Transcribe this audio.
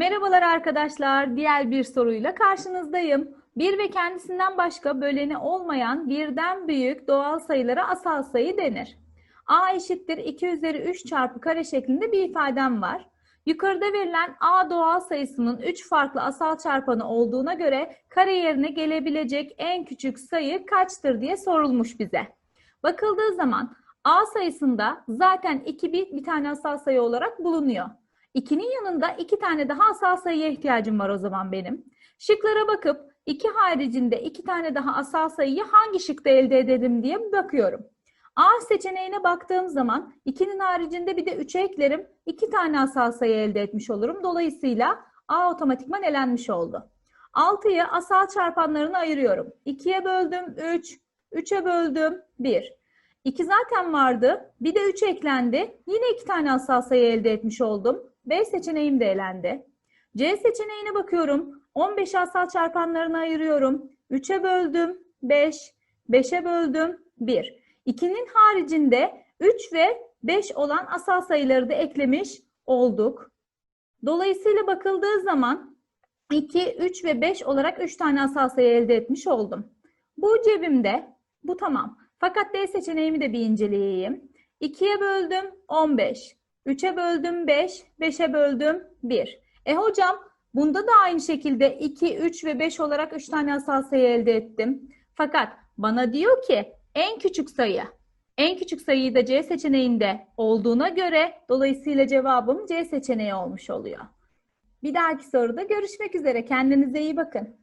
Merhabalar arkadaşlar. Diğer bir soruyla karşınızdayım. Bir ve kendisinden başka böleni olmayan birden büyük doğal sayılara asal sayı denir. a eşittir 2 üzeri 3 çarpı kare şeklinde bir ifadem var. Yukarıda verilen a doğal sayısının 3 farklı asal çarpanı olduğuna göre kare yerine gelebilecek en küçük sayı kaçtır diye sorulmuş bize. Bakıldığı zaman a sayısında zaten 2 bir, bir tane asal sayı olarak bulunuyor. 2'nin yanında 2 tane daha asal sayıya ihtiyacım var o zaman benim. Şıklara bakıp 2 haricinde 2 tane daha asal sayıyı hangi şıkta elde edelim diye bakıyorum. A seçeneğine baktığım zaman 2'nin haricinde bir de 3'e eklerim. 2 tane asal sayı elde etmiş olurum. Dolayısıyla A otomatikman elenmiş oldu. 6'yı asal çarpanlarına ayırıyorum. 2'ye böldüm 3, 3'e böldüm 1. 2 zaten vardı. Bir de 3 eklendi. Yine 2 tane asal sayı elde etmiş oldum. B seçeneğim de elendi. C seçeneğine bakıyorum. 15 asal çarpanlarına ayırıyorum. 3'e böldüm 5, 5'e böldüm 1. 2'nin haricinde 3 ve 5 olan asal sayıları da eklemiş olduk. Dolayısıyla bakıldığı zaman 2, 3 ve 5 olarak 3 tane asal sayı elde etmiş oldum. Bu cebimde, bu tamam. Fakat D seçeneğimi de bir inceleyeyim. 2'ye böldüm 15, 3'e böldüm 5, 5'e böldüm 1. E hocam bunda da aynı şekilde 2, 3 ve 5 olarak 3 tane asal sayı elde ettim. Fakat bana diyor ki en küçük sayı. En küçük sayıyı da C seçeneğinde olduğuna göre dolayısıyla cevabım C seçeneği olmuş oluyor. Bir dahaki soruda görüşmek üzere. Kendinize iyi bakın.